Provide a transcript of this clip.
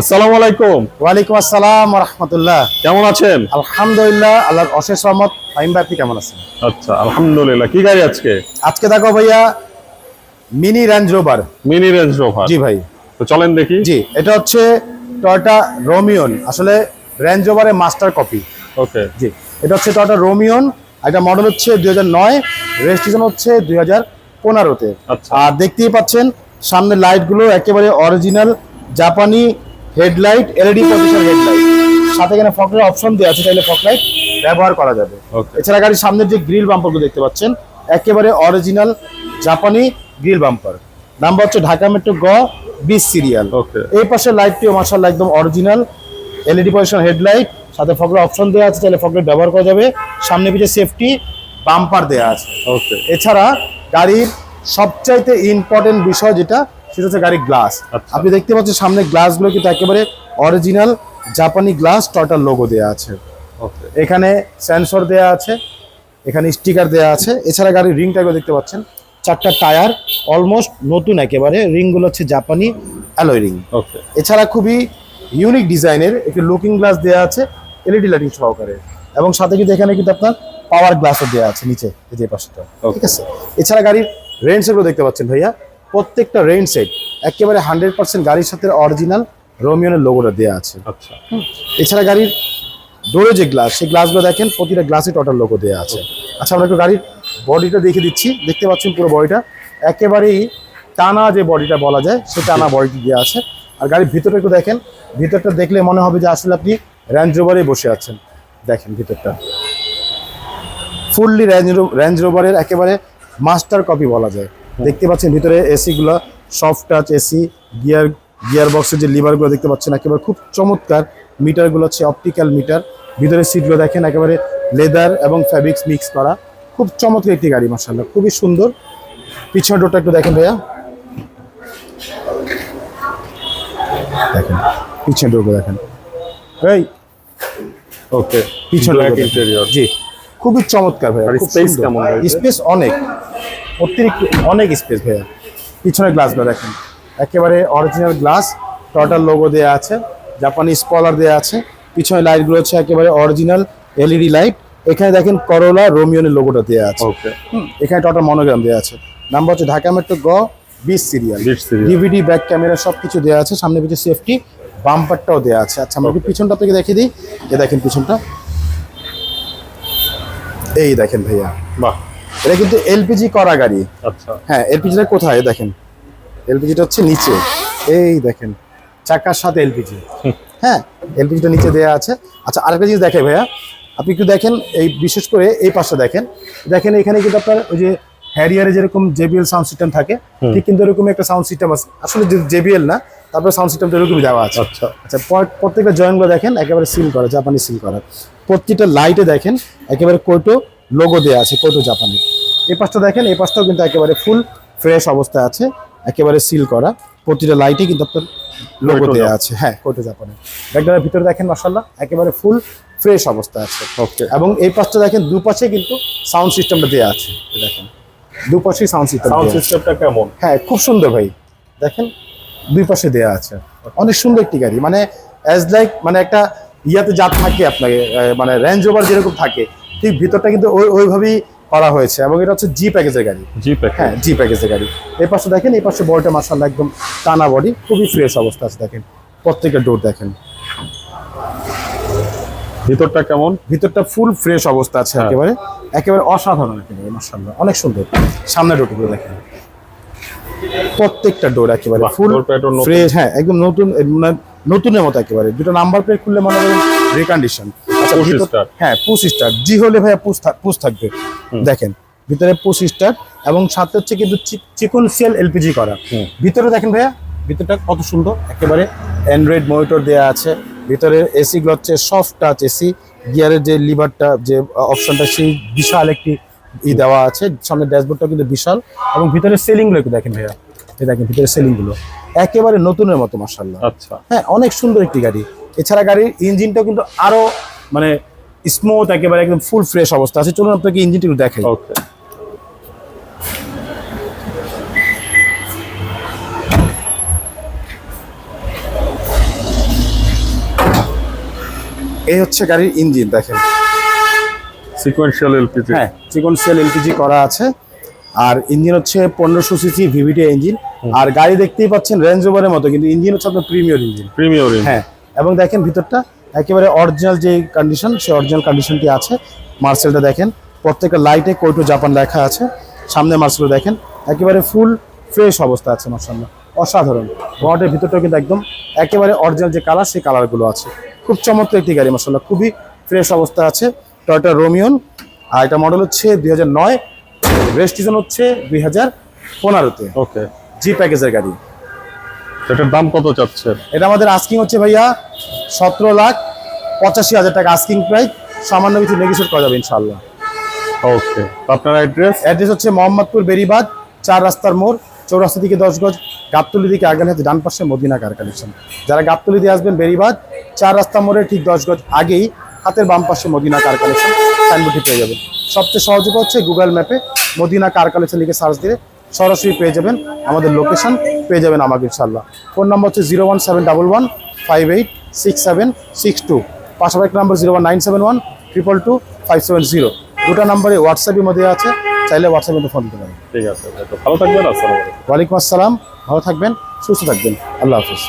আসসালামু আলাইকুম। ওয়ালাইকুম আসসালাম রহমতুল্লাহ কেমন আছেন? আলহামদুলিল্লাহ আল্লাহর অশেষ রহমত। ফাহিম ভাই আপনি কেমন আছেন? আচ্ছা আলহামদুলিল্লাহ। কি গাড়ি আজকে? আজকে দেখো ভাইয়া Mini Range Rover Mini Range Rover জি ভাই। তো চলেন দেখি। জি এটা হচ্ছে টয়টা রোমিয়ন আসলে রেঞ্জ রোভারের মাস্টার কপি ওকে জি এটা হচ্ছে টয়টা রোমিয়ন এটা মডেল হচ্ছে দুই হাজার নয় রেজিস্ট্রেশন হচ্ছে দুই হাজার পনেরোতে আচ্ছা। আর দেখতেই পাচ্ছেন সামনে লাইটগুলো একেবারে অরিজিনাল জাপানি হেডলাইট এলইডি পজিশন হেডলাইট সাথে এখানে ফকলাইট অপশন দেওয়া আছে চাইলে ফকলাইট ব্যবহার করা যাবে। ওকে এছাড়া গাড়ির সামনের যে গ্রিল বাম্পারগুলো দেখতে পাচ্ছেন একেবারে অরিজিনাল জাপানি গ্রিল বাম্পার নাম্বার হচ্ছে ঢাকা মেট্রো গ বিশ সিরিয়াল ওকে এই পাশের লাইটটিও মার্শাল্লাহ একদম অরিজিনাল এলইডি পজিশন হেডলাইট সাথে ফকলাইট অপশন দেওয়া আছে চাইলে ফকলাইট ব্যবহার করা যাবে। সামনে পিছিয়ে সেফটি বাম্পার দেওয়া আছে। ওকে এছাড়া গাড়ির সবচাইতে ইম্পর্টেন্ট বিষয় যেটা সেটা হচ্ছে গাড়ির গ্লাস আচ্ছা। আপনি দেখতে পাচ্ছেন সামনে গ্লাসগুলো কিন্তু একেবারে অরিজিনাল জাপানি গ্লাস টয়টার লোগো দেওয়া আছে। ওকে এখানে সেন্সর দেওয়া আছে এখানে স্টিকার দেওয়া আছে। এছাড়া গাড়ির রিং রিংটাকে দেখতে পাচ্ছেন। চারটা টায়ার অলমোস্ট নতুন একেবারে। রিংগুলো হচ্ছে জাপানি অ্যালয় রিং ওকে এছাড়া খুবই ইউনিক ডিজাইনের একটি লুকিং গ্লাস দেওয়া আছে এলইডি লাইটিং সহকারে। এবং সাথে কিন্তু এখানে কিন্তু আপনার পাওয়ার গ্লাসও দেওয়া আছে নিচে যে পাশটা। ঠিক আছে? এছাড়া গাড়ির রেইন সেটগুলো দেখতে পাচ্ছেন ভাইয়া। প্রত্যেকটা রেইন সেট একেবারে হান্ড্রেড পার্সেন্ট গাড়ির সাথে অরিজিনাল রোমিয়নের লোগোটা দেওয়া আছে। আচ্ছা। এছাড়া গাড়ির ডোরে যে গ্লাস সেই গ্লাসগুলো দেখেন প্রতিটা গ্লাসে টোটাল লোগো দেওয়া আছে। আচ্ছা আমরা একটু গাড়ির বডিটা দেখে দিচ্ছি। দেখতে পাচ্ছেন পুরো বডিটা একেবারেই টানা যে বডিটা বলা যায় সে টানা বডিটি দেওয়া আছে। আর গাড়ির ভিতরটা একটু দেখেন। ভিতরটা দেখলে মনে হবে যে আসলে আপনি রেঞ্জ রোভারে বসে আছেন। দেখেন ভিতরটা। ফুললি রেঞ্জ রেঞ্জ রোভারের একেবারে মাস্টার কপি বলা যায়। দেখতে পাচ্ছেন ভিতরে এসিগুলো soft touch AC gear gear বক্সের যে লিভারগুলো দেখতে পাচ্ছেন একেবারে খুব চমৎকার মিটারগুলো হচ্ছে অপটিক্যাল মিটার ভিতরে সিটগুলো দেখেন একেবারে লেদার এবং ফ্যাব্রিক্স মিক্স করা। খুব চমৎকার একটি গাড়ি মার্শাল্লাহ খুবই সুন্দর। পিছনের ডোরটা একটু দেখেন ভাইয়া। দেখেন পিছনের ডোরগুলো দেখেন। এই ওকে পিছনে ব্ল্যাক ইন্টেরিয়র জি খুবই চমৎকার ভাইয়া কেমন স্পেস অনেক। অতিরিক্ত অনেক স্পেস ভাইয়া। পিছনের গ্লাসগুলো দেখেন। একেবারে অরিজিনাল গ্লাস টটাল লোগো দেওয়া আছে জাপানি স্কলার দেওয়া আছে। পিছনে লাইটগুলো হচ্ছে একেবারে অরিজিনাল এলইডি লাইট এখানে দেখেন করোলা রোমিওনের লোগোটা দেওয়া আছে। ওকে এখানে টটাল মনোগ্রাম দেওয়া আছে। নাম্বার হচ্ছে ঢাকা মেট্রো গ বিশ serial 20 serial। DVD back camera সব কিছু দেওয়া আছে। সামনে পিছিয়ে সেফটি বাম্পারটাও দেওয়া আছে। আচ্ছা আমরা পিছনটা থেকে দেখিয়ে দিই। এ দেখেন পিছনটা। এই দেখেন ভাইয়া। বাহ। এটা কিন্তু এলপিজি করা গাড়ি। আচ্ছা। হ্যাঁ এলপিজিটা কোথায় দেখেন? এলপিজিটা হচ্ছে নিচে। এই দেখেন চাকার সাথে এলপিজি হ্যাঁ এলপিজিটা নিচে দেওয়া আছে। আচ্ছা আরেকটা জিনিস দেখে ভাইয়া আপনি একটু দেখেন এই বিশেষ করে এই পাশটা দেখেন। দেখেন এখানে কিন্তু আপনার ওই যে হ্যারিয়ারে যেরকম জেবিএল সাউন্ড সিস্টেম থাকে ঠিক কিন্তু এরকম একটা সাউন্ড সিস্টেম আছে। আসলে জেবিএল না তারপরে সাউন্ড সিস্টেম সিস্টেমটা এরকমই দেওয়া আছে। আচ্ছা। আচ্ছা পর- প্রত্যেকটা জয়েন্টগুলো দেখেন একেবারে সিল করা জাপানি সিল করা। প্রত্যেকটা লাইটে দেখেন একেবারে কোটো লোগো দেওয়া আছে কোটো জাপানের। এই পাশটা দেখেন এই পাশটাও কিন্তু একেবারে ফুল ফ্রেশ অবস্থায় আছে একেবারে সিল করা। প্রতিটা লাইটে কিন্তু আপনার লোগো দেওয়া আছে হ্যাঁ কোটো জাপানের। ব্যাগটার ভিতরে দেখেন মাসাল্লাহ একেবারে ফুল ফ্রেশ অবস্থা আছে। ওকে এবং এই পাশটা দেখেন দুপাশে কিন্তু সাউন্ড সিস্টেমটা দেওয়া আছে দেখেন। দুপাশেই সাউন্ড সিস্টেম সাউন্ড সিস্টেমটা কেমন? হ্যাঁ খুব সুন্দর ভাই। দেখেন দুই পাশে দেওয়া আছে। অনেক সুন্দর একটি গাড়ি। মানে অ্যাজ লাইক মানে একটা ইয়াতে যা থাকে আপনাকে মানে রেঞ্জ ওভার যেরকম থাকে ঠিক ভিতরটা কিন্তু ওই ওইভাবেই করা হয়েছে এবং এটা হচ্ছে জি প্যাকেজের গাড়ি। G package. হ্যাঁ জি প্যাকেজের গাড়ি। এই পাশে দেখেন এই পাশে বডিটা মার্শাল্লাহ একদম টানা বডি খুবই ফ্রেশ অবস্থা আছে দেখেন। প্রত্যেকের ডোর দেখেন। ভিতরটা কেমন? ভিতরটা ফুল ফ্রেশ অবস্থা আছে হ্যাঁ। একেবারে। একেবারে অসাধারণ একেবারে মার্শাল্লাহ অনেক সুন্দর। সামনে ডোরগুলো দেখেন। প্রত্যেকটা ডোর একেবারে ফুল। ফ্রেশ হ্যাঁ একদম নতুন মানে নতুনের মতো একেবারে। দুটো নাম্বার প্লেট খুললে মনে রিকন্ডিশন আচ্ছা। হ্যাঁ পুশ স্টার। জি হলে ভাইয়া পুশ পুশ থাকবে। দেখেন ভিতরে পুশ স্টার এবং সাথে হচ্ছে কিন্তু চিকন সিএল এলপিজি করা। ভিতরে দেখেন ভাইয়া ভিতরটা কত সুন্দর একেবারে অ্যান্ড্রয়েড মনিটর দেওয়া আছে। ভিতরে এসি গুলো হচ্ছে সফট টাচ এসি গিয়ারের যে লিভারটা যে অপশনটা সেই বিশাল একটি ই দেওয়া আছে। সামনে ড্যাশবোর্ডটা কিন্তু বিশাল। এবং ভিতরে সেলিংগুলো একটু দেখেন ভাইয়া। দেখেন ভিতরে সেলিংগুলো একেবারে নতুনের মতো মার্শাল্লাহ আচ্ছা। হ্যাঁ অনেক সুন্দর একটি গাড়ি। এছাড়া গাড়ির ইঞ্জিনটা কিন্তু আরও মানে স্মুথ একেবারে একদম ফুল ফ্রেশ অবস্থা আছে। চলুন আপনাকে ইঞ্জিনটা একটু দেখাই। ওকে এই হচ্ছে গাড়ির ইঞ্জিন দেখেন। সিকোয়েন্সিয়াল এলপিজি হ্যাঁ সিকোয়েন্সিয়াল এলপিজি করা আছে। আর ইঞ্জিন হচ্ছে পনেরোশো সিসি ভিভিটি ইঞ্জিন আর গাড়ি দেখতেই পাচ্ছেন রেঞ্জ ওভারের মতো কিন্তু ইঞ্জিন হচ্ছে আপনার প্রিমিয়ার ইঞ্জিন প্রিমিয়ার হ্যাঁ এবং দেখেন ভিতরটা একেবারে অরিজিনাল যে কন্ডিশন সেই অরিজিনাল কন্ডিশনটি আছে। মার্সেলটা দেখেন প্রত্যেকটা লাইটে কোটো জাপান লেখা আছে। সামনে মার্সেলটা দেখেন একেবারে ফুল ফ্রেশ অবস্থা আছে মার্শাল্লাহ অসাধারণ। বটের ভিতরটাও কিন্তু একদম একেবারে অরিজিনাল যে কালার সেই কালারগুলো আছে। খুব চমৎকার একটি গাড়ি মার্শাল্লাহ খুবই ফ্রেশ অবস্থা আছে। টয়টা রোমিয়ন আর এটা মডেল হচ্ছে দুই হাজার নয়। রেজিস্ট্রেশন হচ্ছে দুই হাজার পনেরোতে। ওকে জি প্যাকেজের গাড়ি। এটার দাম কত চাচ্ছেন? এটা আমাদের আস্কিং হচ্ছে ভাইয়া সতেরো লাখ পঁচাশি হাজার টাকা আস্কিং প্রাইস সামান্য কিছু নেগোসিয়েট করা যাবে ইনশাল্লাহ ওকে আপনার অ্যাড্রেস অ্যাড্রেস হচ্ছে মোহাম্মদপুর বেরিবাদ চার রাস্তার মোড় চৌরাস্তা থেকে দশ গজ গাবতলি দিকে আগালে হাতে ডান পাশে মদিনা কার কালেকশন যারা গাবতলি দিয়ে আসবেন বেরিবাদ চার রাস্তা মোড়ের ঠিক দশ গজ আগেই হাতের বাম পাশে মদিনা কার কালেকশন সাইনবোর্ডটি পেয়ে যাবেন। সবচেয়ে সহজ উপায় হচ্ছে গুগল ম্যাপে মদিনা কার কালেকশন লিখে সার্চ দিয়ে সরাসরি পেয়ে যাবেন আমাদের লোকেশন পেয়ে যাবেন আমাকে ইনশাল্লাহ ফোন নম্বর হচ্ছে zero one seven double one five eight six seven six two পাশাপাশি number zero one nine seven one triple two five seven zero দুটো নাম্বারে হোয়াটসঅ্যাপের মধ্যে আছে চাইলে হোয়াটসঅ্যাপে মধ্যে ফোন দিতে পারেন। ঠিক আছে। ভালো থাকবেন আসসালাম আলাইকুম। ওয়ালাইকুম আসসালাম ভালো থাকবেন সুস্থ থাকবেন। আল্লাহ হাফিজ।